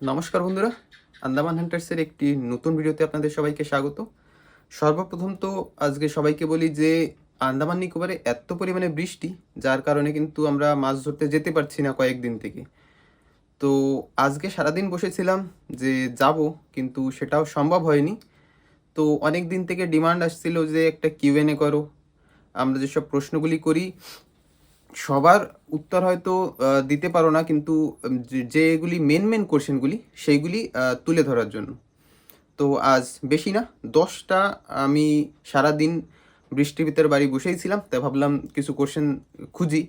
নমস্কার বন্ধুরা, আন্দামান হান্টার্সের একটি নতুন ভিডিওতে আপনাদের সবাইকে স্বাগত। সর্বপ্রথম তো আজকে সবাইকে বলি যে, আন্দামান নিকোবরে এত পরিমাণে বৃষ্টি, যার কারণে কিন্তু আমরা মাছ ধরতে যেতে পারছি না কয়েকদিন থেকে। তো আজকে সারাদিন বসেছিলাম যে যাব, কিন্তু সেটাও সম্ভব হয়নি। তো অনেক দিন থেকে ডিমান্ড আসছিল যে একটা কিউএনএ করো। আমরা যেসব প্রশ্নগুলি করি সবার উত্তর হয়তো দিতে পারো না, কিন্তু যে- যেগুলি মেন মেন কোশ্চেনগুলি সেইগুলি তুলে ধরার জন্য। তো আজ বেশি না, দশটা আমি সারাদিন বৃষ্টি ভিতরে বাড়ি বসেই ছিলাম, তাই ভাবলাম কিছু কোশ্চেন খুঁজি।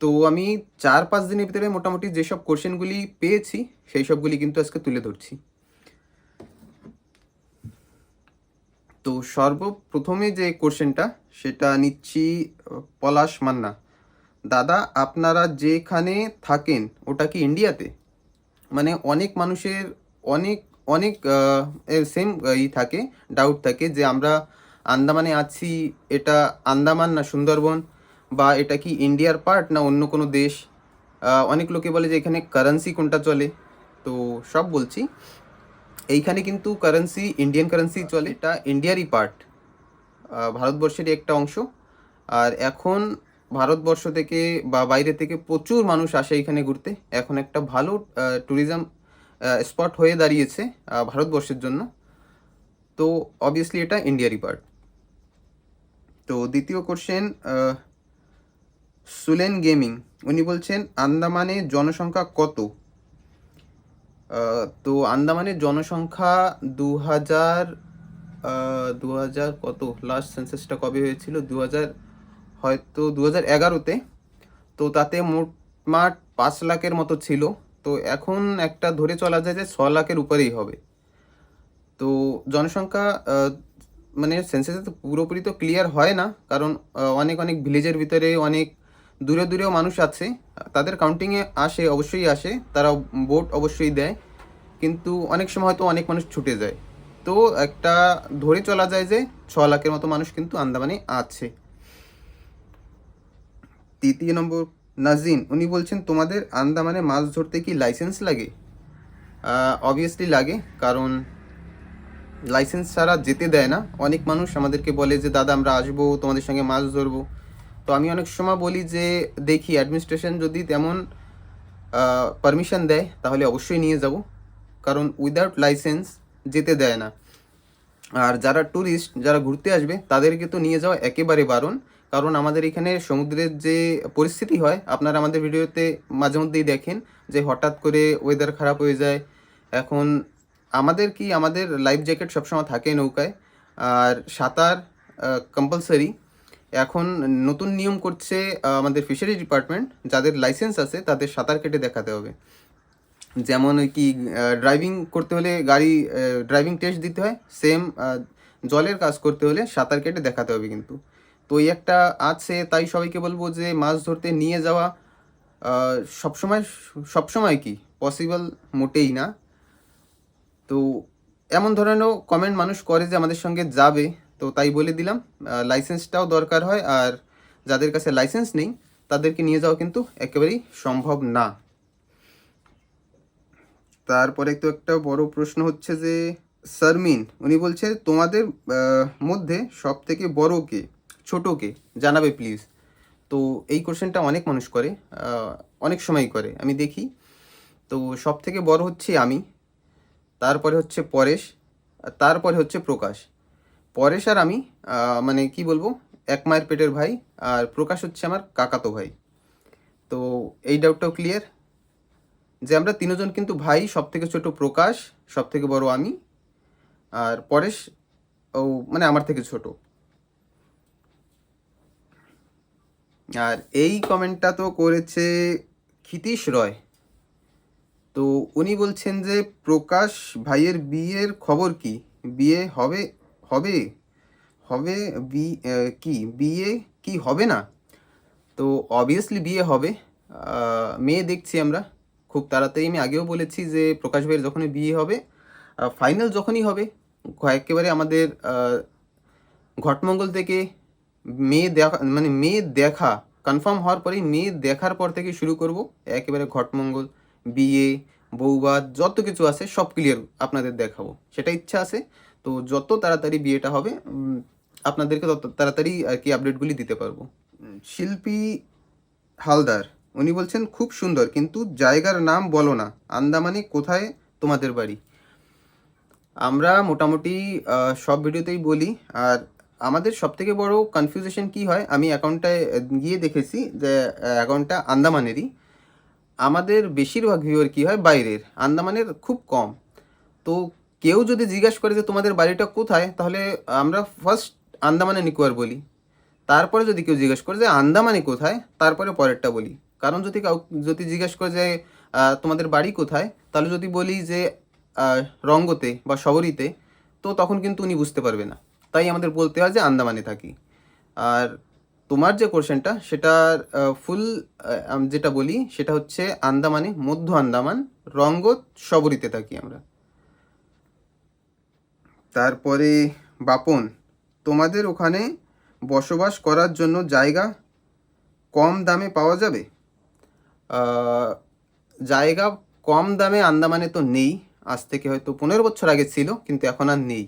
তো আমি চার পাঁচ দিনের ভিতরে মোটামুটি যেসব কোশ্চেনগুলি পেয়েছি, সেই সবগুলি কিন্তু আজকে তুলে ধরছি। তো সর্বপ্রথমে যে কোশ্চেনটা সেটা নিচ্ছি পলাশ মান্না। দাদা, আপনারা যেখানে থাকেন, ওটা কি ইন্ডিয়াতে মানে অনেক মানুষের অনেক অনেক সেম ই থাকে ডাউট থাকে যে আমরা আন্দামানে আছি, এটা আন্দামান না সুন্দরবন, বা এটা কি ইন্ডিয়ার পার্ট না অন্য কোনো দেশ? অনেক লোকে বলে যে এখানে কারেন্সি কোনটা চলে? তো সব বলছি, এইখানে কিন্তু কারেন্সি ইন্ডিয়ান কারেন্সি চলে, এটা ইন্ডিয়ারই পার্ট ভারতবর্ষেরই একটা অংশ, আর এখন ভারতবর্ষ থেকে বা বাইরে থেকে প্রচুর মানুষ আসে এখানে ঘুরতে। এখন একটা ভালো ট্যুরিজম স্পট হয়ে দাঁড়িয়েছে ভারতবর্ষের জন্য। তো অবভিয়াসলি এটা ইন্ডিয়ারই পার্ট তো দ্বিতীয় কোশ্চেন সুলেন গেমিং উনি বলছেন, আন্দামানে জনসংখ্যা কত? তো আন্দামানের জনসংখ্যা দু হাজার দু হাজার কত লাস্ট সেন্সাসটা কবে হয়েছিল? দু হাজার হয়তো দু হাজার এগারোতে। তো তাতে মোটমাট পাঁচ লাখের মতো ছিল। তো এখন একটা ধরে চলা যায় যে ছ লাখের উপরেই হবে। তো জনসংখ্যা মানে সেন্সাসে তো পুরোপুরি তো ক্লিয়ার হয় না। কারণ অনেক অনেক ভিলেজের ভিতরে অনেক দূরে, দূরেও মানুষ আছে। তাদের কাউন্টিংয়ে আসে, অবশ্যই আসে। তারা ভোট অবশ্যই দেয়। কিন্তু অনেক সময় হয়তো অনেক মানুষ ছুটে যায়। তো একটা ধরে চলা যায় যে ছ লাখের মতো মানুষ কিন্তু আন্দামানে আছে। তৃতীয় নম্বর নাজিন, উনি বলছেন, তোমাদের আন্দামানে মাছ ধরতে কি লাইসেন্স লাগে? অবভিয়াসলি লাগে, কারণ লাইসেন্স ছাড়া যেতে দেয় না। অনেক মানুষ আমাদেরকে বলে যে, দাদা, আমরা আসব, তোমাদের সঙ্গে মাছ ধরবো। তো আমি অনেক সময় বলি যে, দেখি অ্যাডমিনিস্ট্রেশন যদি তেমন পারমিশন দেয়, তাহলে অবশ্যই নিয়ে যাব। কারণ উইদাউট লাইসেন্স যেতে দেয় না। আর যারা ট্যুরিস্ট যারা ঘুরতে আসবে, তাদেরকে তো নিয়ে যাওয়া একেবারে বারণ। কারণ আমাদের এখানে সমুদ্রের যে পরিস্থিতি হয়, আপনারা আমাদের ভিডিওতে মাঝে মধ্যেই দেখেন যে হঠাৎ করে ওয়েদার খারাপ হয়ে যায়। এখন আমাদের কি, আমাদের লাইফ জ্যাকেট সবসময় থাকে নৌকায়, আর সাঁতার কম্পালসারি এখন নতুন নিয়ম করছে আমাদের ফিশারি ডিপার্টমেন্ট যাদের লাইসেন্স আছে তাদের সাঁতার কেটে দেখাতে হবে। যেমন কি ড্রাইভিং করতে হলে গাড়ি ড্রাইভিং টেস্ট দিতে হয় সেম জলের কাজ করতে হলে সাঁতার কেটে দেখাতে হবে কিন্তু। তো এই একটা আছে, তাই সবাইকে বলব যে মাছ ধরতে নিয়ে যাওয়া সবসময় সবসময় কি পসিবল মোটেই না। তো এমন ধরনেরও কমেন্ট মানুষ করে যে আমাদের সঙ্গে যাবে। তো তাই বলে দিলাম লাইসেন্সটাও দরকার হয় আর যাদের কাছে লাইসেন্স নেই, তাদেরকে নিয়ে যাওয়া কিন্তু একেবারেই সম্ভব না। তারপরে তো একটা বড় প্রশ্ন হচ্ছে যে শারমিন উনি বলছে, তোমাদের মধ্যে সব থেকে বড় কে? ছোট কে জানাবে প্লিজ তো এই কোশ্চেনটা অনেক মানুষ করে অনেক সময় করে। আমি দেখি। তো সব থেকে বড় হচ্ছে আমি, তারপরে হচ্ছে পরেশ তারপরে হচ্ছে প্রকাশ। পরেশ আর আমি মানে কি বলব, এক মায়ের পেটের ভাই, আর প্রকাশ হচ্ছে আমার কাকাতো ভাই। তো এই ডাউটটাও ক্লিয়ার যে আমরা তিনজন কিন্তু ভাই সব থেকে ছোটো প্রকাশ সব থেকে বড় আমি, আর পরেশ ও মানে আমার থেকে ছোট। আর এই কমেন্টটা তো করেছে ক্ষিতীশ রয়। তো উনি বলছেন যে, প্রকাশ ভাইয়ের বিয়ের খবর কি? বিয়ে হবে হবে হবে বি কি? বিয়ে কি হবে না? তো অবভিয়াসলি বিয়ে হবে। মেয়ে দেখছি আমরা। খুব তাড়াতাড়ি আমি আগেও বলেছি যে, প্রকাশ ভাইয়ের যখনই বিয়ে হবে ফাইনাল যখনই হবে একেবারে আমাদের ঘটমঙ্গল থেকে মেয়ে দেখা মানে মেয়ে দেখা কনফার্ম হওয়ার পরেই মেয়ে দেখার পর থেকে শুরু করব। একেবারে ঘটমঙ্গল, বিয়ে, বউবাদ, যত কিছু আছে সব ক্লিয়ার আপনাদের দেখাবো। সেটা ইচ্ছা আছে। তো যত তাড়াতাড়ি বিয়েটা হবে আপনাদেরকে তত তাড়াতাড়ি আর কি আপডেটগুলি দিতে পারব। শিল্পী হালদার, উনি বলছেন, খুব সুন্দর, কিন্তু জায়গার নাম বলো না। আন্দামানে কোথায় তোমাদের বাড়ি? আমরা মোটামুটি সব ভিডিওতেই বলি, আর আমাদের সব থেকে বড় কনফিউজেশন কি হয়? আমি অ্যাকাউন্টটায় গিয়ে দেখেছি যে অ্যাকাউন্টটা আন্দামানেরই। আমাদের বেশিরভাগ ভিউয়ার কি হয়? বাইরের। আন্দামানের খুব কম। তো কেউ যদি জিজ্ঞাসা করে যে, তোমাদের বাড়িটা কোথায়? তাহলে আমরা ফার্স্ট আন্দামানে নিকোয়ার বলি। তারপরে যদি কেউ জিজ্ঞেস করে যে, আন্দামানে কোথায়? তারপরে পরেরটা বলি। কারণ যদি কাউ, যদি জিজ্ঞেস করে যে তোমাদের বাড়ি কোথায়? তাহলে যদি বলি যে রঙ্গতে বা শবরীতে তো তখন কিন্তু উনি বুঝতে পারবে না। তাই আমাদের বলতে হয় যে আন্দামানে থাকি। আর তোমার যে কোশ্চেনটা, সেটার ফুল যেটা বলি, সেটা হচ্ছে আন্দামানে, মধ্য আন্দামান, রঙ্গত শবরীতে থাকি আমরা। তারপরে বাপন, তোমাদের ওখানে বসবাস করার জন্য জায়গা কম দামে পাওয়া যাবে? জায়গা কম দামে আন্দামানে তো নেই, আজ থেকে হয়তো পনেরো বছর আগে ছিল, কিন্তু এখন আর নেই।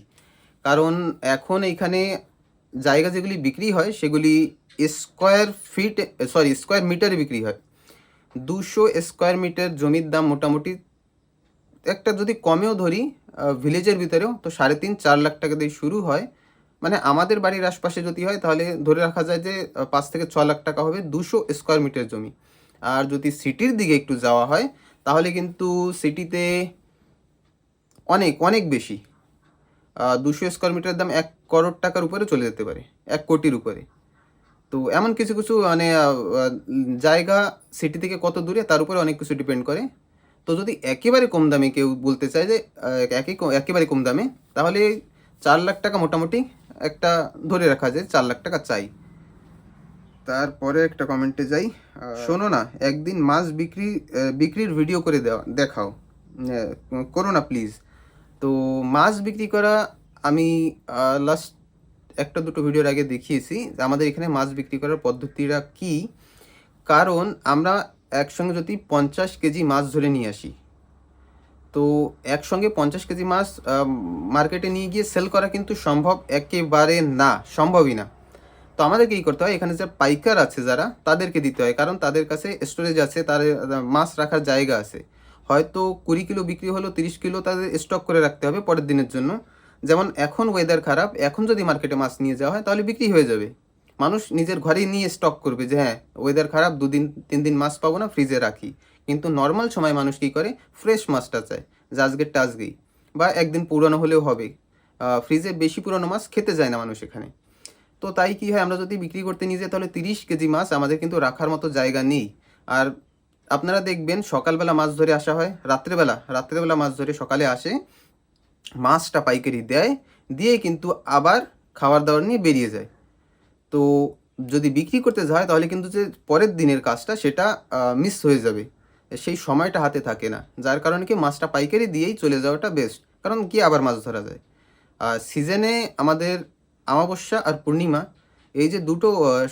কারণ এখন এইখানে জায়গা যেগুলি বিক্রি হয়, সেগুলি স্কোয়ার ফিট সরি স্কোয়ার মিটারে বিক্রি হয়। দুশো স্কোয়ার মিটার জমির দাম মোটামুটি, একটা যদি কমেও ধরি ভিলেজের ভিতরেও, তো সাড়ে তিন, চার লাখ টাকা দিয়ে শুরু হয়। মানে আমাদের বাড়ির আশপাশে যদি হয়, তাহলে ধরে রাখা যায় যে পাঁচ থেকে ছ লাখ টাকা হবে দুশো স্কোয়ার মিটার জমি। আর যদি সিটির দিকে একটু যাওয়া হয়, তাহলে কিন্তু সিটিতে অনেক অনেক বেশি। দুশো স্কোয়ার মিটার দাম এক করোড় টাকার উপরে চলে যেতে পারে, এক কোটির উপরে। তো এমন কিছু কিছু মানে জায়গা সিটি থেকে কত দূরে, তার উপরে অনেক কিছু ডিপেন্ড করে। তো যদি একেবারে কম দামে কেউ বলতে চায় যে একে একেবারে কম দামে, তাহলে চার লাখ টাকা মোটামুটি একটা ধরে রাখা যায়, চার লাখ টাকা চাই। তারপরে একটা কমেন্টে যাই শোনো না, একদিন মাছ বিক্রি বিক্রির ভিডিও করে দেওয়া, দেখাও। করো না প্লিজ তো মাছ বিক্রি করা আমি লাস্ট একটা দুটো ভিডিওর আগে দেখিয়েছি আমাদের এখানে মাছ বিক্রি করার পদ্ধতিটা কি। কারণ আমরা একসঙ্গে যদি পঞ্চাশ কেজি মাছ ধরে নিয়ে আসি, তো একসঙ্গে পঞ্চাশ কেজি মাছ মার্কেটে নিয়ে গিয়ে সেল করা কিন্তু সম্ভব একেবারে না, সম্ভবই না। তো আমাদেরকে কী করতে হয়, এখানে যে পাইকার আছে যারা, তাদেরকে দিতে হয়। কারণ তাদের কাছে স্টোরেজ আছে, তাদের মাছ রাখার জায়গা আছে। হয়তো কুড়ি কিলো বিক্রি হলো, তিরিশ কিলো তাদের স্টক করে রাখতে হবে পরের দিনের জন্য। যেমন এখন ওয়েদার খারাপ, এখন যদি মার্কেটে মাছ নিয়ে যাওয়া হয়, তাহলে বিক্রি হয়ে যাবে। মানুষ নিজের ঘরেই নিয়ে স্টক করবে যে হ্যাঁ ওয়েদার খারাপ, দুদিন তিন দিন মাছ পাবো না ফ্রিজে রাখি। কিন্তু নর্মাল সময় মানুষ কী করে? ফ্রেশ মাছটা চায়, যে আজকেরটা আজকেই বা একদিন পুরনো হলেও হবে। ফ্রিজে বেশি পুরনো মাছ খেতে যায় না মানুষ এখানে। তো তাই কি হয়, আমরা যদি বিক্রি করতে নিয়ে যাই, তাহলে তিরিশ কেজি মাছ আমাদের কিন্তু রাখার মতো জায়গা নেই। আর আপনারা দেখবেন সকালবেলা মাছ ধরে আসা হয়, রাত্রেবেলা রাত্রেবেলা মাছ ধরে সকালে আসে, মাছটা পাইকারি দেয়, দিয়ে কিন্তু আবার খাবার দাবার নিয়ে বেরিয়ে যায়। তো যদি বিক্রি করতে যায়, তাহলে কিন্তু যে পরের দিনের কাজটা সেটা মিস হয়ে যাবে। সেই সময়টা হাতে থাকে না। যার কারণে কি মাছটা পাইকারি দিয়েই চলে যাওয়াটা বেস্ট কারণ কি আবার মাছ ধরা যায়। আর সিজনে আমাদের অমাবস্যা আর পূর্ণিমা, এই যে দুটো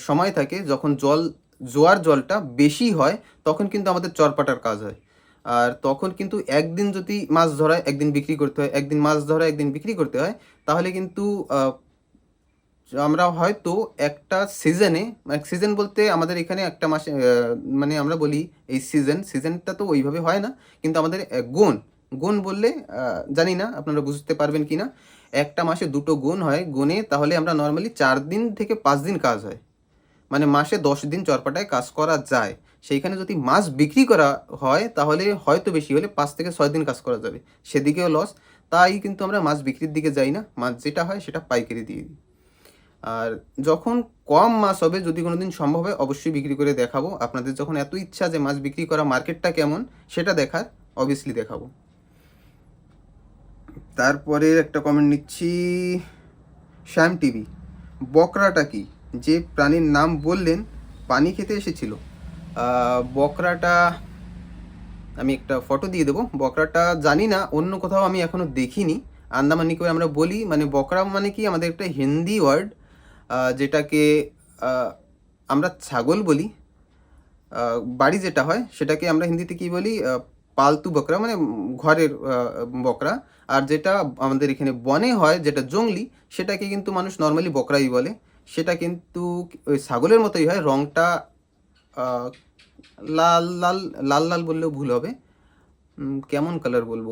সময় থাকে, যখন জল জোয়ার জলটা বেশি হয়, তখন কিন্তু আমাদের চরপাটার কাজ হয়। আর তখন কিন্তু একদিন যদি মাছ ধরায়, একদিন বিক্রি করতে হয়, একদিন মাছ ধরা একদিন বিক্রি করতে হয়, তাহলে কিন্তু আমরা হয়তো একটা সিজনে মানে সিজন বলতে আমাদের এখানে একটা মাসে মানে আমরা বলি এই সিজন, সিজনটা তো ওইভাবে হয় না, কিন্তু আমাদের গুণ। গুণ বললে জানি না, আপনারা বুঝতে পারবেন কি না একটা মাসে দুটো গুণ হয়, গুণে তাহলে আমরা নর্মালি চার দিন থেকে পাঁচ দিন কাজ হয়। মানে মাসে দশ দিন চরপাটায় কাজ করা যায়। সেইখানে যদি মাছ বিক্রি করা হয়, তাহলে হয়তো বেশি হলে পাঁচ থেকে ছয় দিন কাজ করা যাবে। সেদিকেও লস তাই কিন্তু আমরা মাছ বিক্রির দিকে যাই না। মাছ যেটা হয় সেটা পাইকারি দিয়ে দিই। আর যখন কম মাছ হবে, যদি কোনো দিন সম্ভব হয়, অবশ্যই বিক্রি করে দেখাবো। আপনাদের যখন এত ইচ্ছা যে মাছ বিক্রি করা মার্কেটটা কেমন, সেটা দেখার অবভিয়াসলি দেখাবো। তারপরে একটা কমেন্ট নিচ্ছি, শ্যাম টিভি বকরাটা কি? যে প্রাণীর নাম বললেন, পানি খেতে এসেছিল। বকরাটা, আমি একটা ফটো দিয়ে দেবো। বকরাটা জানি না, অন্য কোথাও আমি এখনও দেখিনি। আন্দামান নিকোবরে আমরা বলি মানে বকরা মানে কি আমাদের একটা হিন্দি ওয়ার্ড যেটাকে আমরা ছাগল বলি। বাড়ি যেটা হয়, সেটাকে আমরা হিন্দিতে কি বলি? পালতু বকরা মানে ঘরের বকরা। আর যেটা আমাদের এখানে বনে হয়, যেটা জংলি সেটাকে কিন্তু মানুষ নর্মালি বকরাই বলে। সেটা কিন্তু ওই ছাগলের মতোই হয়, রংটা লাল লাল লাল লাল বললেও ভুল হবে। কেমন কালার বলব?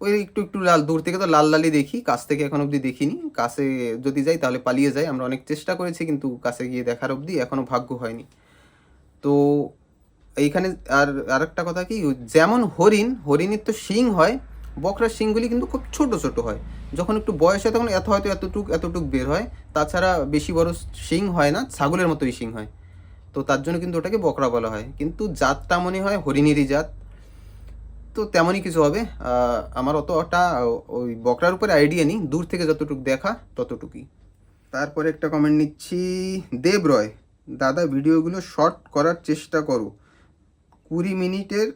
ওই একটু একটু লাল, দূর থেকে তো লাল, লালই দেখি, কাছ থেকে এখন অবধি দেখিনি। কাছে যদি যাই তাহলে পালিয়ে যাই, আমরা অনেক চেষ্টা করেছি, কিন্তু কাছে গিয়ে দেখার অবধি এখনও ভাগ্য হয়নি। তো এইখানে আর আরেকটা কথা কি, যেমন হরিণ, হরিণের তো শিং হয় বকরার শিংগুলি কিন্তু খুব ছোট ছোট হয়। যখন একটু বয়স হয় তখন এত হয়তো এতটুক এতটুক বের হয়। তাছাড়া বেশি বড় শিং হয় না, ছাগলের মতোই শিং হয়। তো তার জন্য কিন্তু ওটাকে বকরা বলা হয়। কিন্তু জাতটা মনে হয় হরিণেরই জাত। তো তেমনই কিছু হবে। আমার অতটা ওই বকরার উপরে আইডিয়া নেই। দূর থেকে যতটুকু দেখা, ততটুকুই। তারপরে একটা কমেন্ট নিচ্ছি। দেব রয় দাদা ভিডিওগুলো শর্ট করার চেষ্টা করো। কুড়ি মিনিটের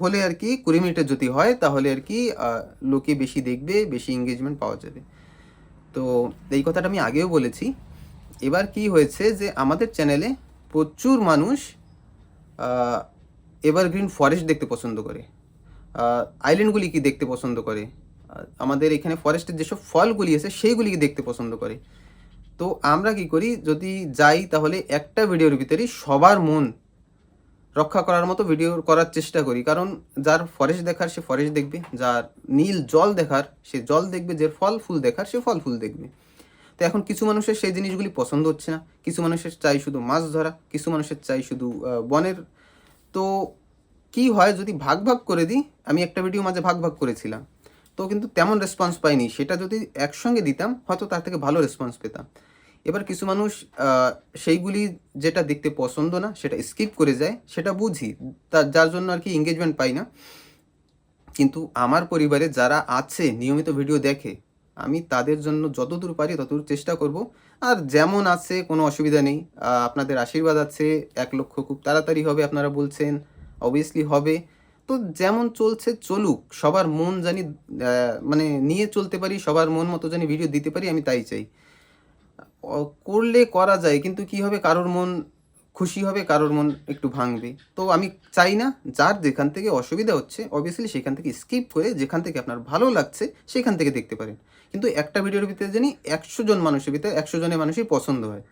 হলে আর কি কুড়ি মিনিটের যদি হয়, তাহলে আর কি লোকে বেশি দেখবে, বেশি এঙ্গেজমেন্ট পাওয়া যাবে। তো এই কথাটা আমি আগেও বলেছি। এবার কি হয়েছে যে আমাদের চ্যানেলে প্রচুর মানুষ এভারগ্রিন ফরেস্ট দেখতে পছন্দ করে। আইল্যান্ডগুলি কি দেখতে পছন্দ করে? আমাদের এখানে ফরেস্টের যেসব ফলগুলি আছে, সেইগুলিকে দেখতে পছন্দ করে। তো আমরা কি করি, যদি যাই তাহলে একটা ভিডিওর ভিতরেই সবার মন রক্ষা করার মতো ভিডিও করার চেষ্টা করি। কারণ যার ফরেস্ট দেখার, সে ফরেস্ট দেখবে। যার নীল জল দেখার, সে জল দেখবে। যে ফল ফুল দেখার, সে ফল ফুল দেখবে। তো এখন কিছু মানুষের সেই জিনিসগুলি পছন্দ হচ্ছে না। কিছু মানুষের চাই শুধু মাছ ধরা, কিছু মানুষের চাই শুধু বনের। তো কি হয়, যদি ভাগ ভাগ করে দিই, আমি একটা ভিডিও মাঝে ভাগ ভাগ করেছিলাম। তো কিন্তু তেমন রেসপন্স পাইনি। সেটা যদি একসঙ্গে দিতাম, হয়তো তার থেকে ভালো রেসপন্স পেতাম। এবার কিছু মানুষ সেইগুলি যেটা দেখতে পছন্দ না, সেটা স্কিপ করে যায়, সেটা বুঝি। তার যার জন্য আর কি এঙ্গেজমেন্ট পাই না। কিন্তু আমার পরিবারে যারা আছে, নিয়মিত ভিডিও দেখে, আমি তাদের জন্য যতদূর পারি ততদূর চেষ্টা করব। আর যেমন আছে, কোনো অসুবিধা নেই। আপনাদের আশীর্বাদ আছে, এক লক্ষ খুব তাড়াতাড়ি হবে আপনারা বলছেন অবভিয়াসলি হবে। তো যেমন চলছে, চলুক। সবার মন জানি মানে নিয়ে চলতে পারি, সবার মন মতো জানি ভিডিও দিতে পারি, আমি তাই চাই। করলে করা যায়, কিন্তু কি হবে? কারোর মন খুশি হবে, কারোর মন একটু ভাঙবে। তো আমি চাই না, যার যেখান থেকে অসুবিধা হচ্ছে অবভিয়াসলি সেখান থেকে স্কিপ করে যেখান থেকে আপনার ভালো লাগছে, সেখান থেকে দেখতে পারেন। কিন্তু একটা ভিডিওর ভিতরে জানি একশো জন মানুষের ভিতরে একশো জনের মানুষই পছন্দ হয়।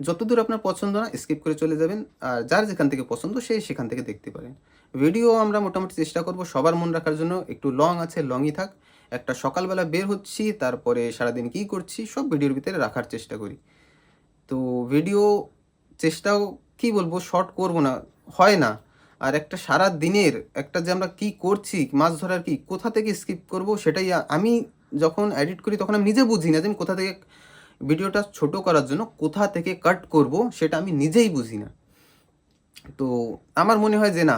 যতদূর আপনার পছন্দ না স্কিপ করে চলে যাবেন, আর যার যেখান থেকে পছন্দ, সে সেখান থেকে দেখতে পারেন। ভিডিও আমরা মোটামুটি চেষ্টা করব সবার মন রাখার জন্য, একটু লং আছে লংই থাক। একটা সকালবেলা বের হচ্ছি, তারপরে সারাদিন কী করছি, সব ভিডিওর ভিতরে রাখার চেষ্টা করি। তো ভিডিও চেষ্টাও কি বলব শর্ট করব না, হয় না। আর একটা সারা দিনের একটা যে আমরা কি করছি, মাছ ধরার কি, কোথা থেকে স্কিপ করব সেটাই আমি যখন এডিট করি তখন আমি নিজে বুঝি না যে আমি কোথা থেকে ভিডিওটা ছোট করার জন্য কোথা থেকে কাট করব, সেটা আমি নিজেই বুঝি না। তো আমার মনে হয় যে না,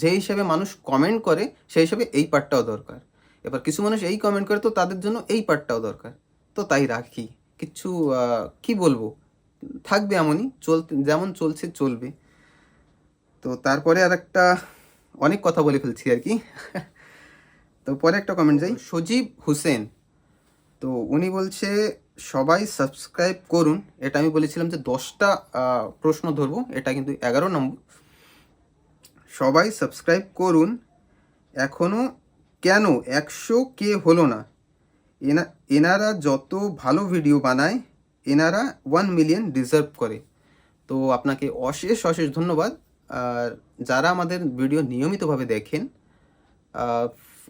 যে হিসাবে মানুষ কমেন্ট করে, সেই হিসাবে এই পার্টটাও দরকার। এবার কিছু মানুষ এই কমেন্ট করে, তো তাদের জন্য এই পার্টটাও দরকার। তো তাই রাখি। কিছু কি বলব? থাকবে এমনই, চলতে, যেমন চলছে চলবে। তো তারপরে আর একটা অনেক কথা বলে ফেলছি আর কি। তো পরে একটা কমেন্ট যাই। সজীব হোসেন, তো উনি বলছে, সবাই সাবস্ক্রাইব করুন। এটা আমি বলেছিলাম যে দশটা প্রশ্ন ধরবো, এটা কিন্তু এগারো নম্বর। সবাই সাবস্ক্রাইব করুন। এখনও কেন একশো কে হলো না? এনা, এনারা যত ভালো ভিডিও বানায়, এনারা ওয়ান মিলিয়ন ডিজার্ভ করে। তো আপনাকে অশেষ অশেষ ধন্যবাদ। আর যারা আমাদের ভিডিও নিয়মিতভাবে দেখেন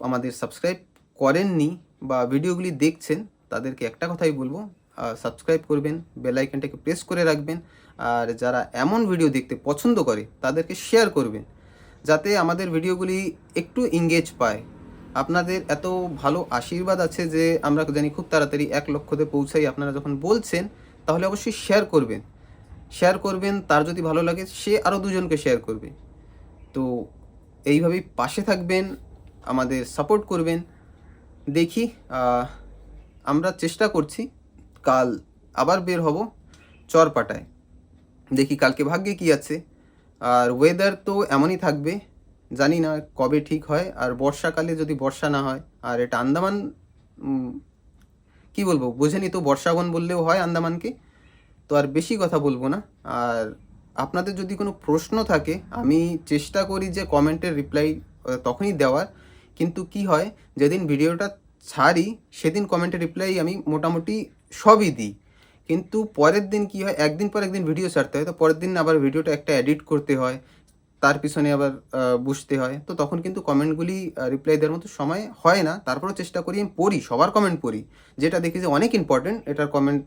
আমাদের সাবস্ক্রাইব করেননি বা ভিডিওগুলি দেখছেন, তাদেরকে একটা কথাই বলব সাবস্ক্রাইব করবেন বেল আইকনটাকে প্রেস করে রাখবেন। আর যারা এমন ভিডিও দেখতে পছন্দ করে, তাদেরকে শেয়ার করবেন, যাতে আমাদের ভিডিওগুলি একটু এঙ্গেজ পায়। আপনাদের এত ভালো আশীর্বাদ আছে যে আমরা জানি খুব তাড়াতাড়ি এক লক্ষতে পৌঁছাই। আপনারা যখন বলছেন, তাহলে অবশ্যই শেয়ার করবেন। শেয়ার করবেন, তার যদি ভালো লাগে, সে আরও দুজনকে শেয়ার করবে। তো এইভাবেই পাশে থাকবেন, আমাদের সাপোর্ট করবেন। দেখি আমরা চেষ্টা করছি, কাল আবার বের হব চরপাটায়। দেখি কালকে ভাগ্যে কি আছে। আর ওয়েদার তো এমনই থাকবে জানি না কবে ঠিক হয়, আর বর্ষাকালে যদি বর্ষা না হয়, আর এটা আন্দামান কি বলব, বোঝেনি তো বর্ষাবন বললেও হয় আন্দামানকে, তো আর বেশি কথা বলব না। আর আপনাদের যদি কোনো প্রশ্ন থাকে, আমি চেষ্টা করি যে কমেন্টের রিপ্লাই তখনই দেওয়ার। কিন্তু কি হয়, যেদিন ভিডিওটা ছাড়ি, সেদিন কমেন্টের রিপ্লাই আমি মোটামুটি সবই দিই। কিন্তু পরের দিন কি হয়, একদিন পর একদিন ভিডিও ছাড়তে হয়, তো পরের দিন আবার ভিডিওটা একটা এডিট করতে হয় তার পিছনে আবার বুঝতে হয়। তো তখন কিন্তু কমেন্টগুলি রিপ্লাই দেওয়ার মতো সময় হয় না। তারপরেও চেষ্টা করি, আমি পড়ি, সবার কমেন্ট পড়ি। যেটা দেখি যে অনেক ইম্পর্টেন্ট এটার কমেন্ট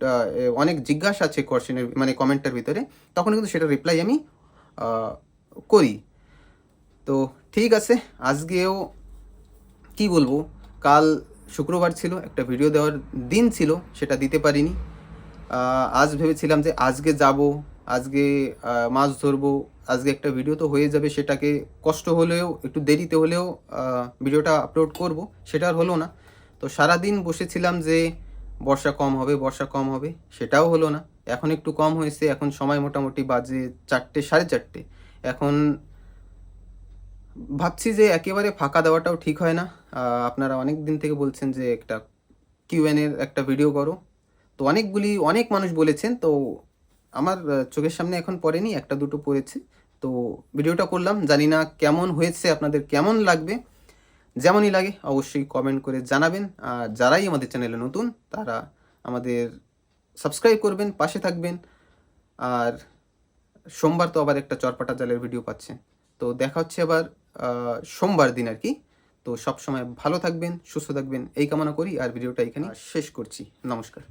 অনেক জিজ্ঞাসা আছে কোশ্চেনের মানে কমেন্টটার ভিতরে। তখন কিন্তু সেটা রিপ্লাই আমি করি। তো ঠিক আছে, আজকেও কি বলব? কাল শুক্রবার ছিল, একটা ভিডিও দেওয়ার দিন ছিল, সেটা দিতে পারিনি। আজ ভেবেছিলাম যে আজকে যাব, আজকে মাছ ধরবো আজকে একটা ভিডিও তো হয়ে যাবে, সেটাকে কষ্ট হলেও, একটু দেরিতে হলেও ভিডিওটা আপলোড করব, সেটা আর হলো না। তো সারাদিন বসেছিলাম যে, বর্ষা কম হবে, বর্ষা কম হবে, সেটাও হলো না। এখন একটু কম হয়েছে, এখন সময় মোটামুটি বাজে চারটে, সাড়ে চারটে। এখন ভাবছি যে একেবারে ফাঁকা দেওয়াটাও ঠিক হয় না। আপনারা অনেক দিন থেকে বলছেন যে একটা কিউএন এর একটা ভিডিও করো। তো অনেকগুলি, অনেক মানুষ বলেছেন, তো আমার চোখের সামনে এখন পড়েনি, একটা দুটো পড়েছে। তো ভিডিওটা করলাম, জানি না কেমন হয়েছে, আপনাদের কেমন লাগবে, যেমনই লাগে অবশ্যই কমেন্ট করে জানাবেন। আর যারাই আমাদের চ্যানেলে নতুন, তারা আমাদের সাবস্ক্রাইব করবেন, পাশে থাকবেন। আর সোমবার তো আবার একটা চরপাটা জালের ভিডিও পাচ্ছেন তো দেখা হচ্ছে আবার সোমবার দিন আর কি। তো সব সময় ভালো থাকবেন, সুস্থ থাকবেন, এই কামনা করি। আর ভিডিওটা এখানে শেষ করছি। নমস্কার।